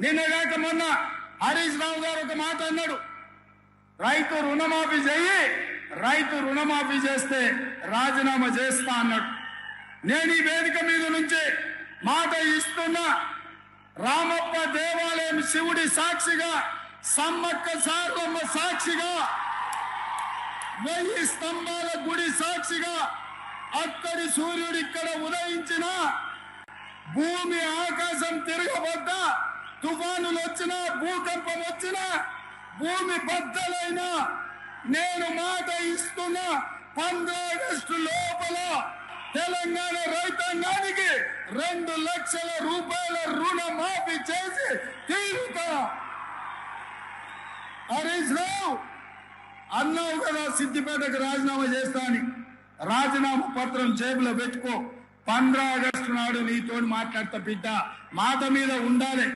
నిన్నగాక మొన్న హరీష్ రావు గారు ఒక మాట అన్నాడు. రైతు రుణమాఫీ చెయ్యి రైతు రుణమాఫీ చేస్తే రాజీనామా చేస్తా అన్నాడు. నేను ఈ వేదిక మీద నుంచి మాట ఇస్తున్నా రామప్ప దేవాలయం శివుడి సాక్షిగా సమ్మక్క సారమ్మ సాక్షిగా వెయ్యి స్తంభాల గుడి సాక్షిగా అక్కడి సూర్యుడు ఇక్కడ ఉదయించిన భూమి ఆకాశం తిరగబడ్డా తుఫానులు వచ్చినా భూకంపం వచ్చినా భూమి బద్దలైనా నేను మాట ఇస్తున్నా పంద్రాగస్టు లోపల తెలంగాణ రైతాంగానికి రెండు లక్షల రూపాయల రుణమాఫీ చేసి తీరుతా. హరీష్ రావు అన్నావు కదా సిద్దిపేటకు రాజీనామా చేస్తా అని. రాజీనామా పత్రం జేబులో పెట్టుకో. పంద్రా ఆగస్టు నాడు నీతో మాట్లాడతా బిడ్డ. మాట మీద ఉండాలి.